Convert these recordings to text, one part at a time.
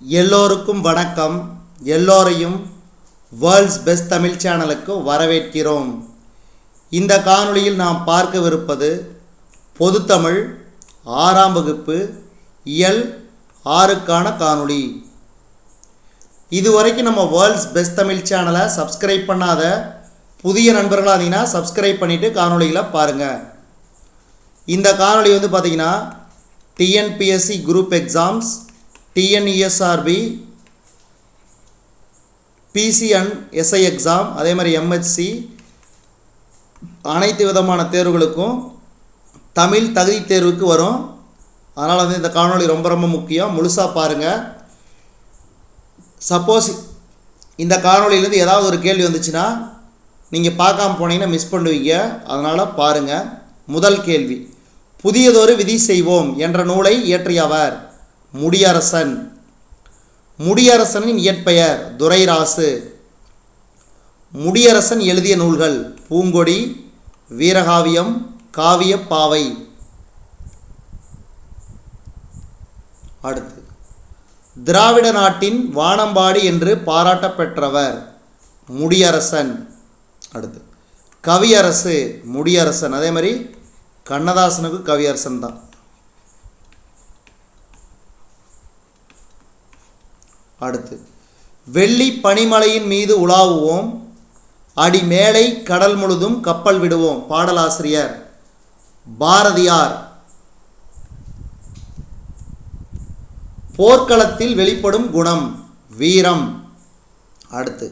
எல்லோருக்கும் வணக்கம். எல்லோரையும் வேர்ல்ட்ஸ் பெஸ்ட் தமிழ் சேனலுக்கு வரவேற்கிறோம். இந்த காணொளியில் நாம் பார்க்கவிருப்பது பொதுத்தமிழ் ஆறாம் வகுப்பு இயல் ஆறுக்கான காணொளி. இதுவரைக்கும் நம்ம வேர்ல்ட்ஸ் பெஸ்ட் தமிழ் சேனலை சப்ஸ்கிரைப் பண்ணாத புதிய நண்பர்களாக இருந்தீங்கன்னா சப்ஸ்கிரைப் பண்ணிவிட்டு காணொளிகளை பாருங்கள் இந்த காணொளி வந்து பார்த்தீங்கன்னா TNPSC group exams TNESRB PCN SI exam அதே மாதிரி எம்ஹெச்சி அனைத்து விதமான தேர்வுகளுக்கும் தமிழ் தகுதி தேர்வுக்கு வரும். அதனால் வந்து இந்த காணொளி ரொம்ப ரொம்ப முக்கியம். முழுசாக பாருங்கள் சப்போஸ் இந்த காணொளியிலேருந்து ஏதாவது ஒரு கேள்வி வந்துச்சுன்னா நீங்கள் பார்க்காம போனீங்கன்னா மிஸ் பண்ணுவீங்க. அதனால் பாருங்கள் முதல் கேள்வி புதியதொரு விதி செய்வோம் என்ற நூலை இயற்றியவர். முடியரசன். முடியரசனின் இயற்பெயர் துரைராசு. முடியரசன் எழுதிய நூல்கள் பூங்கொடி வீரகாவியம் காவிய பாவை. அடுத்து திராவிட நாட்டின் வானம்பாடி என்று பாராட்டப்பெற்றவர் முடியரசன். அடுத்து கவியரசு முடியரசன். அதே மாதிரி கண்ணதாசனுக்கு கவியரசன் தான். அடுத்து வெள்ளி பனிமலையின் மீது உலாவுவோம் அடி மேலை கடல் முழுதும் கப்பல் விடுவோம் பாடலாசிரியர் பாரதியார். போர்க்களத்தில் வெளிப்படும் குணம் வீரம். அடுத்து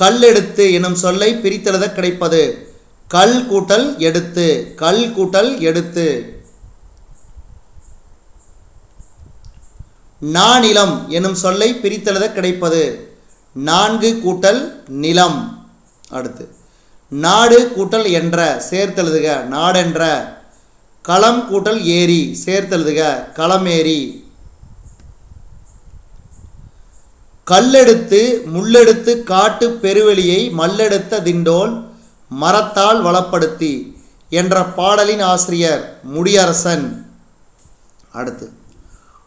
கல்லெடுத்து எனும் சொல்லை பிரித்தெழுத கிடைப்பது கல் கூட்டல் எடுத்து கல் கூட்டல் எடுத்து. நானிலம் எனும் சொல்லை பிரித்தெழுத கிடைப்பது. நான்கு கூட்டல் நிலம். அடுத்து நாடு கூட்டல் என்ற சேர்த்தெழுதுக நாடென்ற. களம் கூட்டல் ஏரி சேர்த்தெழுதுக களமேரி. கல்லெடுத்து முள்ளெடுத்து காட்டு பெருவெளியை மல்லெடுத்த திண்டோல் மரத்தால் வளப்படுத்தி என்ற பாடலின் ஆசிரியர் முடியரசன். அடுத்து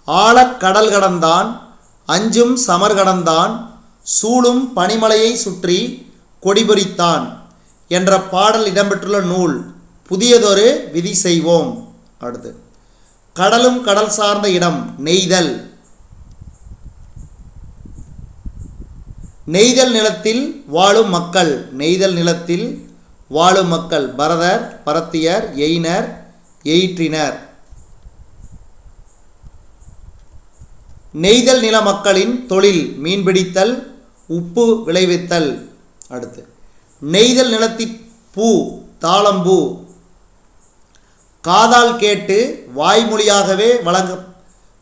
ஆழக் கடல் கடந்தான் அஞ்சும் சமர் கடந்தான் சூழும் பனிமலையை சுற்றி கொடிபொறித்தான் என்ற பாடல் இடம்பெற்றுள்ள நூல் புதியதொரு விதி செய்வோம். அடுத்து கடலும் கடல் சார்ந்த இடம் நெய்தல். நெய்தல் நிலத்தில் வாழும் மக்கள் நெய்தல் நிலத்தில் வாழும் மக்கள் பரதர் பரத்தியர் எயினர் எயிற்றினர். நெய்தல் நில மக்களின் தொழில் மீன்பிடித்தல் உப்பு விளைவித்தல். அடுத்து நெய்தல் நிலத்தின் பூ தாளம்பூ காதால் கேட்டு வாய்மொழியாகவே வழங்க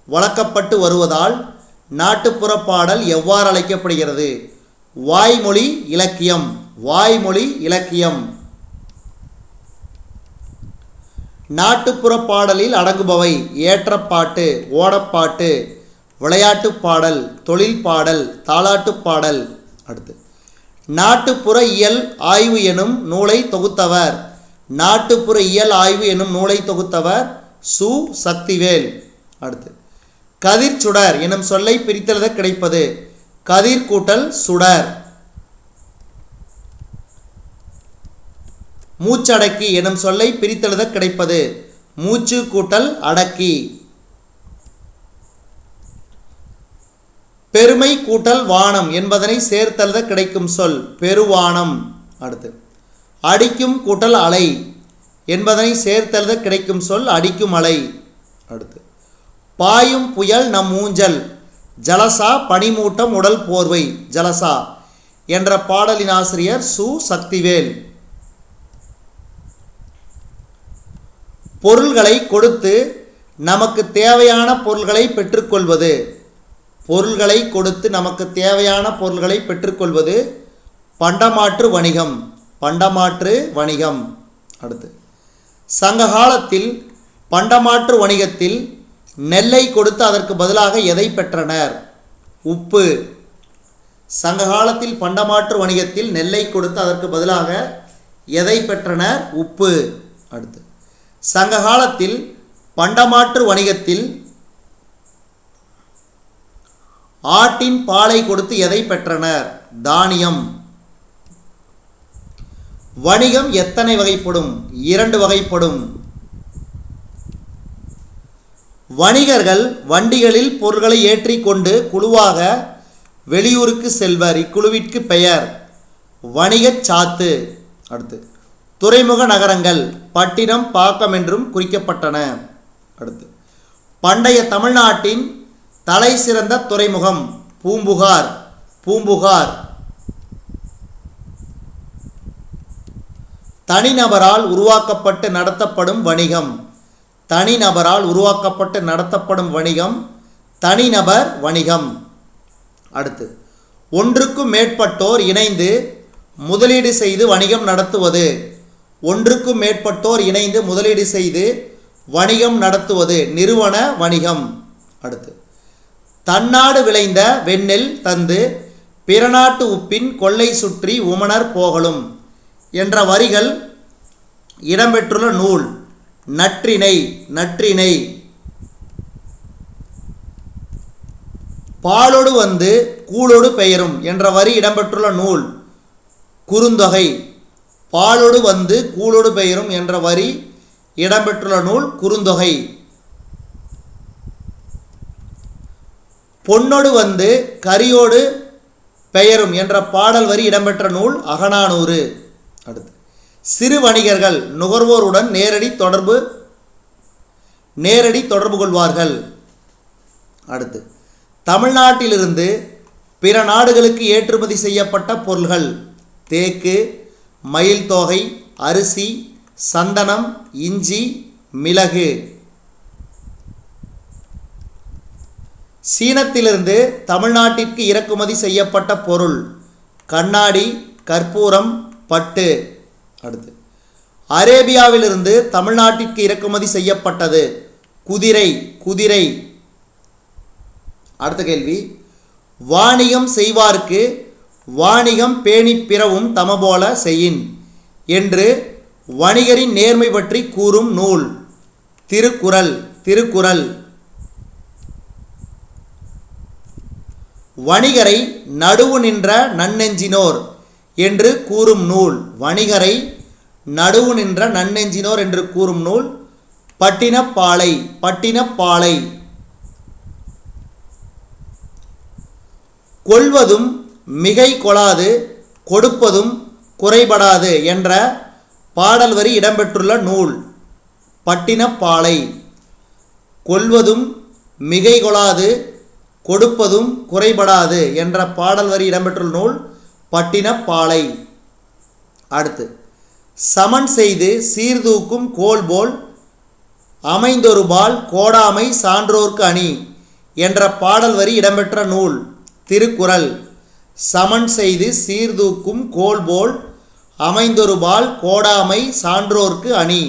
வழக்கப்பட்டு வருவதால் நாட்டுப்புற பாடல் எவ்வாறு அழைக்கப்படுகிறது? வாய்மொழி இலக்கியம் வாய்மொழி இலக்கியம். நாட்டுப்புற பாடலில் அடங்குபவை ஏற்றப்பாட்டு ஓடப்பாட்டு. விளையாட்டு பாடல் தொழில் பாடல் தாலாட்டுப் பாடல். அடுத்து நாட்டுப்புற இயல் ஆய்வு எனும் நூலை தொகுத்தவர். நாட்டுப்புற இயல் ஆய்வு எனும் நூலை தொகுத்தவர் சு. சக்திவேல். அடுத்து கதிர் சுடர் எனும் சொல்லை பிரித்தெழுத கிடைப்பது. கதிர் கூட்டல் சுடர். மூச்சடக்கி எனும் சொல்லை பிரித்தெழுத கிடைப்பது. மூச்சு கூட்டல் அடக்கி. பெருமை கூட்டல் வானம் என்பதனை சேர்த்தெழுத கிடைக்கும் சொல் பெருவானம். அடுத்து அடிக்கும் கூட்டல் அலை என்பதனை சேர்த்தெழுத கிடைக்கும் சொல் அடிக்கும் அலை. அடுத்து பாயும் புயல் நம் ஊஞ்சல் ஜலசா பனிமூட்டம் உடல் போர்வை ஜலசா என்ற பாடலின் ஆசிரியர் சு. சக்திவேல். பொருள்களை கொடுத்து நமக்கு தேவையான பொருள்களை பெற்றுக்கொள்வது. பொருள்களை கொடுத்து நமக்கு தேவையான பொருள்களை பெற்றுக்கொள்வது பண்டமாற்று வணிகம். பண்டமாற்று வணிகம். அடுத்து. சங்க காலத்தில் பண்டமாற்று வணிகத்தில் நெல்லை கொடுத்து அதற்கு பதிலாக எதை பெற்றனர்? உப்பு. சங்க காலத்தில் பண்டமாற்று வணிகத்தில் நெல்லை கொடுத்து அதற்கு பதிலாக எதை பெற்றனர்? உப்பு. அடுத்து. சங்க காலத்தில் பண்டமாற்று வணிகத்தில் ஆட்டின் பாலை கொடுத்து எதை பெற்றனர்? தானியம். வணிகம் எத்தனை வகைப்படும்? இரண்டு வகைப்படும். வணிகர்கள் வண்டிகளில் பொருட்களை ஏற்றிக்கொண்டு குழுவாக வெளியூருக்கு செல்வர். இக்குழுவிற்கு பெயர். வணிகச் சாத்து. அடுத்து துறைமுக நகரங்கள். பட்டினம் பாக்கம் என்றும் குறிக்கப்பட்டன. அடுத்து பண்டைய தமிழ்நாட்டின் தலை சிறந்த துறைமுகம் பூம்புகார் பூம்புகார். தனிநபரால் உருவாக்கப்பட்டு நடத்தப்படும் வணிகம். தனிநபரால் உருவாக்கப்பட்டு நடத்தப்படும் வணிகம் தனிநபர் வணிகம். அடுத்து ஒன்றுக்கும் மேற்பட்டோர் இணைந்து முதலீடு செய்து வணிகம் நடத்துவது. ஒன்றுக்கும் மேற்பட்டோர் இணைந்து முதலீடு செய்து வணிகம் நடத்துவது. நிறுவன வணிகம். அடுத்து தன்னாடு விளைந்த வெண்ணெல் தந்து பிறநாட்டு உப்பின் கொள்ளை சுற்றி உமனர் போகலும் என்ற வரிகள் இடம்பெற்றுள்ள நூல். நற்றிணை நற்றிணை பாலோடு வந்து கூழோடு பெயரும் என்ற வரி இடம்பெற்றுள்ள நூல். குறுந்தொகை. பாலோடு வந்து கூழோடு பெயரும் என்ற வரி இடம்பெற்றுள்ள நூல் குறுந்தொகை. பொன்னோடு வந்து கரியோடு பெயரும் என்ற பாடல் வரி இடம்பெற்ற நூல் அகனானூறு அடுத்து சிறு வணிகர்கள் நுகர்வோருடன் நேரடி தொடர்பு நேரடி தொடர்பு கொள்வார்கள். அடுத்து தமிழ்நாட்டிலிருந்து பிற நாடுகளுக்கு ஏற்றுமதி செய்யப்பட்ட பொருள்கள் தேக்கு மயில் தோகை அரிசி சந்தனம் இஞ்சி மிளகு. சீனத்திலிருந்து தமிழ்நாட்டிற்கு இறக்குமதி செய்யப்பட்ட பொருள். கண்ணாடி கற்பூரம் பட்டு. அடுத்து. அரேபியாவிலிருந்து தமிழ்நாட்டிற்கு இறக்குமதி செய்யப்பட்டது. குதிரை குதிரை. அடுத்த கேள்வி. வாணிகம் செய்வார்க்கு வாணிகம் பேணி பிறவும் தமபோல செய்யின் என்று வணிகரின் நேர்மை பற்றி கூறும் நூல். திருக்குறள் திருக்குறள். வணிகரை நடுவு நின்ற நன்னெஞ்சினோர் என்று கூறும் நூல். வணிகரை நடுவு நின்ற நன்னெஞ்சினோர் என்று கூறும் நூல். பட்டினப்பாலை பட்டினப்பாலை. கொள்வதும் மிகை கொளாது கொடுப்பதும் குறைபடாது என்ற பாடல் வரி இடம்பெற்றுள்ள நூல். பட்டினப்பாலை. கொள்வதும் மிகை கொளாது கொடுப்பதும் குறைபடாது என்ற பாடல் வரி இடம்பெற்றுள்ள நூல் பட்டினப்பாலை. அடுத்து சமன் செய்து சீர்தூக்கும் கோல் போல் அமைந்தொருபால் கோடாமை சான்றோர்க்கு அணி என்ற பாடல் வரி இடம்பெற்ற நூல் திருக்குறள். சமன் செய்து சீர்தூக்கும் கோல் போல் அமைந்தொருபால் கோடாமை சான்றோர்க்கு அணி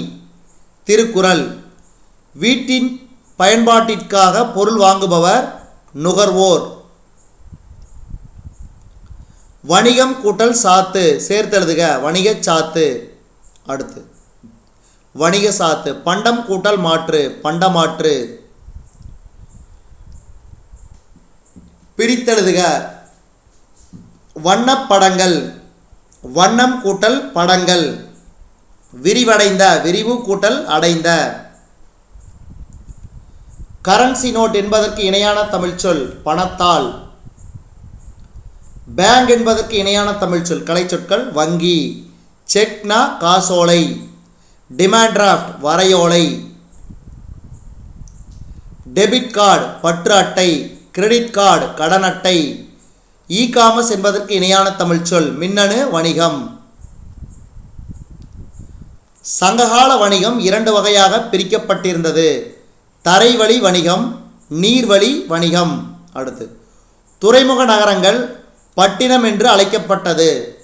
திருக்குறள். வீட்டின் பயன்பாட்டிற்காக பொருள் வாங்குபவர் நுகர்வோர். வணிகம் கூட்டல் சாத்து சேர்த்தெழுதுக வணிகச் சாத்து. அடுத்து வணிக சாத்து பண்டம் கூட்டல் மாற்று பண்டமாற்று. பிரித்தெழுதுக வண்ணப்படங்கள் வண்ணம் கூட்டல் படங்கள். விரிவடைந்த விரிவு கூட்டல் அடைந்த. கரன்சி நோட் என்பதற்கு இணையான தமிழ்ச்சொல் பணத்தால். பேங்க் என்பதற்கு இணையான தமிழ்ச்சொல் கலைச்சொற்கள் வங்கி. செக்னா காசோலை. டிமாண்ட் டிராஃப்ட் வரையோலை. டெபிட் கார்டு பற்று அட்டை. கிரெடிட் கார்டு கடன் அட்டை. இ காமர்ஸ் என்பதற்கு இணையான தமிழ்ச்சொல் மின்னணு வணிகம். சங்ககால வணிகம் இரண்டு வகையாக பிரிக்கப்பட்டிருந்தது. தரைவழி வணிகம் நீர்வழி வணிகம். அடுத்து துறைமுக நகரங்கள் பட்டினம் என்று அழைக்கப்பட்டது.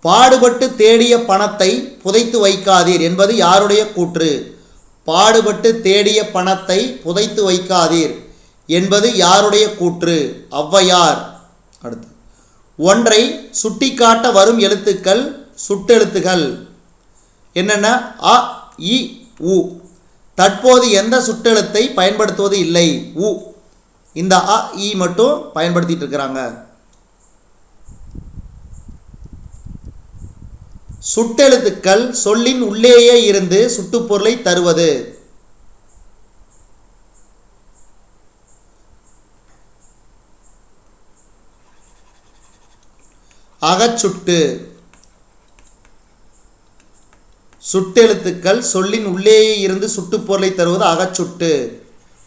பாடுபட்டு தேடிய பணத்தை புதைத்து வைக்காதீர் என்பது யாருடைய கூற்று? பாடுபட்டு தேடிய பணத்தை புதைத்து வைக்காதீர் என்பது யாருடைய கூற்று? ஔவையார். அடுத்து ஒன்றை சுட்டிக்காட்ட வரும் எழுத்துக்கள் சுட்டெழுத்துகள். என்னென்ன? அ இ உ. தற்போது எந்த சுட்டெழுத்தை பயன்படுத்துவது இல்லை? உ. இந்த அ இ மட்டும் பயன்படுத்திட்டு இருக்கிறாங்க. சுட்டெழுத்துக்கள் சொல்லின் உள்ளேயே இருந்து சுட்டுப்பொருளை தருவது. அகச்சுட்டு. சுட்டெழுத்துக்கள் சொல்லின் உள்ளேயே இருந்து சுட்டுப்பொருளை தருவது அகச்சுட்டு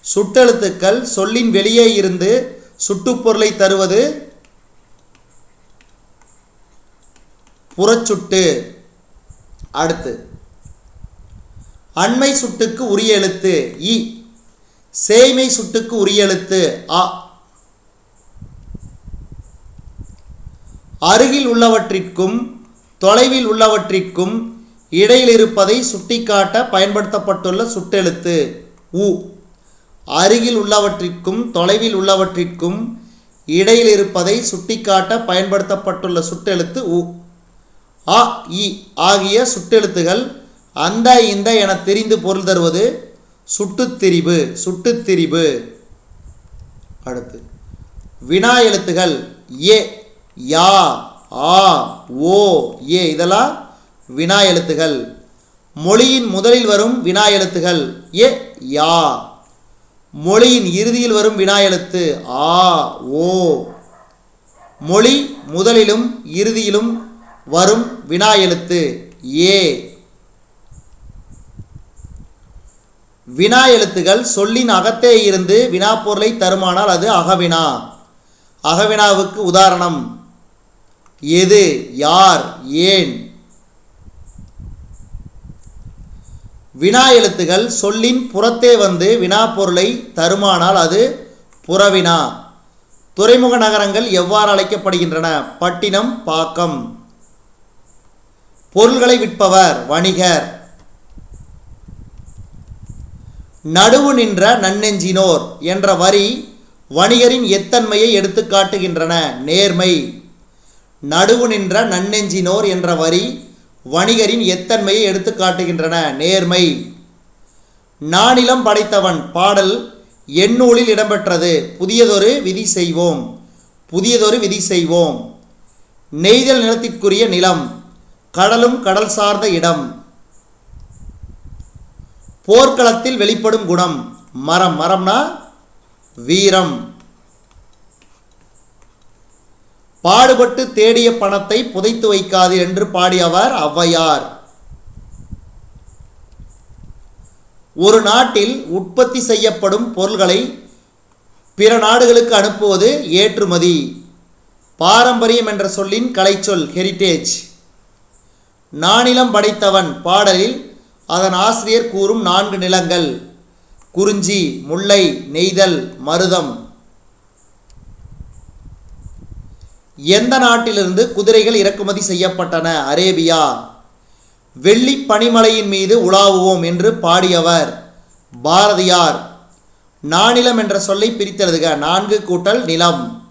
சுட்டெழுத்துக்கள் சொல்லின் வெளியே இருந்து சுட்டுப்பொருளை தருவது புறச்சுட்டு அடுத்து அண்மை சுட்டுக்கு உரிய எழுத்து இ. சேய்மை சுட்டுக்கு உரிய எழுத்து அ. அருகில் உள்ளவற்றிற்கும் தொலைவில் உள்ளவற்றிற்கும் இடையில் இருப்பதை சுட்டிக்காட்ட பயன்படுத்தப்பட்டுள்ள சுட்டெழுத்து. உ. அருகில் உள்ளவற்றிற்கும் தொலைவில் உள்ளவற்றிற்கும் இடையில் இருப்பதை சுட்டிக்காட்ட பயன்படுத்தப்பட்டுள்ள சுட்டெழுத்து உ. அ இ ஆகிய சுட்டெழுத்துகள் அந்த இந்த என தெரிந்து பொருள் தருவது சுட்டுத்திரிபு சுட்டுத்திரிபு அடுத்து வினா எழுத்துகள் ஏ யா ஆ ஓ ஏ இதெல்லாம் வினா எழுத்துகள் மொழியின் முதலில் வரும் வினா எழுத்துகள் எ யா. மொழியின் இறுதியில் வரும் வினா எழுத்து ஆ ஓ. மொழி முதலிலும் இறுதியிலும் வரும் வினா எழுத்து ஏ. வினா எழுத்துகள் சொல்லின் அகத்தே இருந்து வினாப்பொருளை தருமானால் அது அகவினா. அகவினாவுக்கு உதாரணம். எது யார் ஏன். வினா எழுத்துகள் சொல்லின் புறத்தே வந்து வினாப்பொருளை தருமானால் அது புறவினா. துறைமுக நகரங்கள் எவ்வாறு அழைக்கப்படுகின்றன? பட்டினம் பாக்கம். பொருள்களை விற்பவர் வணிகர். நடுவு நின்ற நன்னெஞ்சினோர் என்ற வரி வணிகரின் எத்தன்மையை எடுத்துக்காட்டுகின்றன. நேர்மை. நடுவு நின்ற நன்னெஞ்சினோர் என்ற வரி வணிகரின் எத்தன்மையை எடுத்து காட்டுகின்றன. நேர்மை. நானிலம் படைத்தவன் பாடல் எண்ணூலில் இடம்பெற்றது. புதியதொரு விதி செய்வோம். புதியதொரு விதி செய்வோம். நெய்தல் நிலத்திற்குரிய நிலம். கடலும் கடல் சார்ந்த இடம். போர்க்களத்தில் வெளிப்படும் குணம். மரம். மரம்னா வீரம். பாடுபட்டு தேடிய பணத்தை புதைத்து வைக்காது என்று பாடியவர் ஔவையார். ஒரு நாட்டில் உற்பத்தி செய்யப்படும் பொருள்களை பிற நாடுகளுக்கு அனுப்புவது ஏற்றுமதி. பாரம்பரியம் என்ற சொல்லின் கலைச்சொல் ஹெரிட்டேஜ் நானிலம் படைத்தவன் பாடலில் அதன் ஆசிரியர் கூறும் நான்கு நிலங்கள். குறிஞ்சி முல்லை நெய்தல் மருதம். எந்த நாட்டிலிருந்து குதிரைகள் இறக்குமதி செய்யப்பட்டன? அரேபியா. வெள்ளி பனிமலையின் மீது உலாவுவோம் என்று பாடியவர் பாரதியார். நானிலம் என்ற சொல்லை பிரித்தெழுதுக. நான்கு கூட்டல் நிலம்.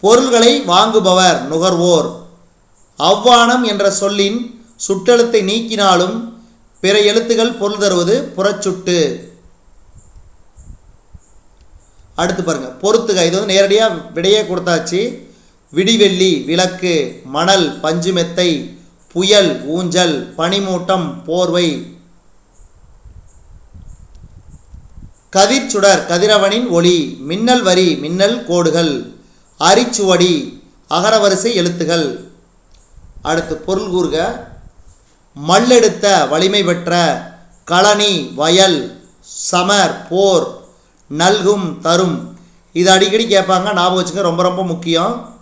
பொருள்களை வாங்குபவர் நுகர்வோர். அவ்வானம் என்ற சொல்லின் சுட்டெழுத்தை நீக்கினாலும் பிற எழுத்துகள் பொருள் தருவது புறச்சுட்டு. அடுத்து பாருங்க பொறுத்துக இது வந்து நேரடியாக விடையே கொடுத்தாச்சு. விடிவெள்ளி விளக்கு மணல் பஞ்சுமெத்தை புயல் ஊஞ்சல் பனிமூட்டம் போர்வை. கதிர்ச்சுடர் கதிரவனின் ஒளி மின்னல் வரி மின்னல் கோடுகள். அரிச்சுவடி அகரவரிசை எழுத்துகள். அடுத்து பொருள் கூறுக மல்லெடுத்த வலிமை பெற்ற களனி வயல் சமர் போர். நல்கும் தரும். இது அடிக்கடி கேட்பாங்க. ஞாபகம் வச்சுங்க ரொம்ப ரொம்ப முக்கியம்.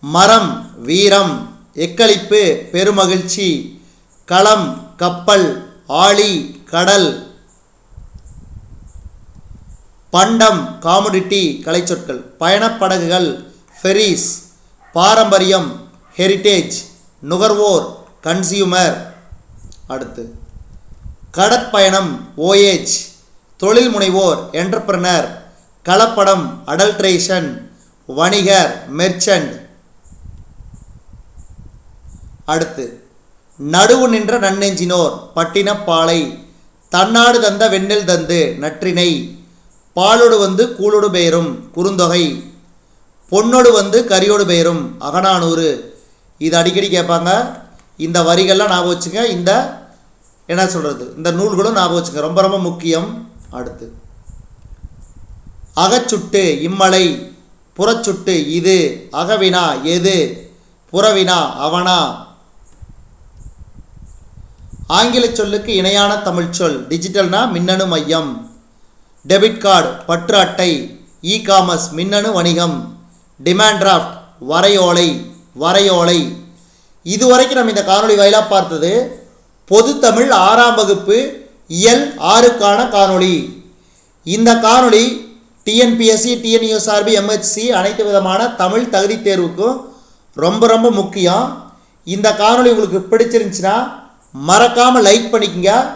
மரம் வீரம் எக்களிப்பு பெருமகிழ்ச்சி களம் கப்பல் ஆழி கடல் பண்டம் காமுடிட்டி கலைச்சொற்கள் பயணப்படகுகள் ஃபெரிஸ் பாரம்பரியம் ஹெரிட்டேஜ் நுகர்வோர் கன்சியூமர். அடுத்து. கடற்பயணம் ஓஏஜ் தொழில் முனைவோர் என்டர்பிரனர் கலப்படம் அடல்ட்ரேஷன் வணிகர் மெர்ச்சன்ட் அடுத்து நடுவு நின்ற நன்னெஞ்சினோர் பட்டினப்பாலை தன்னாடு தந்த வெண்ணில் தந்து நற்றினை பாலோடு வந்து கூழோடு பெயரும் குறுந்தொகை பொன்னோடு வந்து கரியோடு பெயரும் அகனானூறு இது அடிக்கடி கேட்பாங்க. இந்த வரிகள்லாம் ஞாபகம் வச்சுங்க. இந்த என்ன சொல்கிறது இந்த நூல்களும் ஞாபகம் வச்சுங்க ரொம்ப ரொம்ப முக்கியம். அடுத்து. அகச்சுட்டு இம்மலை புறச்சுட்டு இது அகவினா எது புறவினா அவனா. ஆங்கில சொல்லுக்கு இணையான தமிழ் சொல். டிஜிட்டல்னா மின்னணு மையம். டெபிட் கார்டு பற்று அட்டை இ காமர்ஸ் மின்னணு வணிகம். டிமாண்ட் டிராஃப்ட் வரையோலை வரையோலை. இதுவரைக்கும் நம்ம இந்த காணொளி வாயிலாக பார்த்தது பொது தமிழ் ஆறாம் வகுப்பு இயல் ஆறுக்கான காணொளி. இந்த காணொளி டிஎன்பிஎஸ்சி டிஎன்யூஎஸ்ஆர்பி எம்ஹெச்சி அனைத்து விதமான தமிழ் தகுதி தேர்வுக்கும் ரொம்ப ரொம்ப முக்கியம். இந்த காணொளி உங்களுக்கு பிடிச்சிருந்துச்சுன்னா மறக்காமல் லைக் பண்ணிக்கங்க.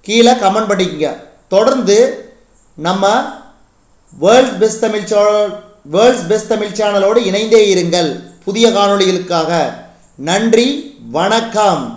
கீழே கமெண்ட் பண்ணிக்கங்க. தொடர்ந்து நம்ம world best Tamil channel world's best Tamil சேனலோடு இணைந்தே இருங்கள். புதிய காணொளிகளுக்காக. நன்றி வணக்கம்.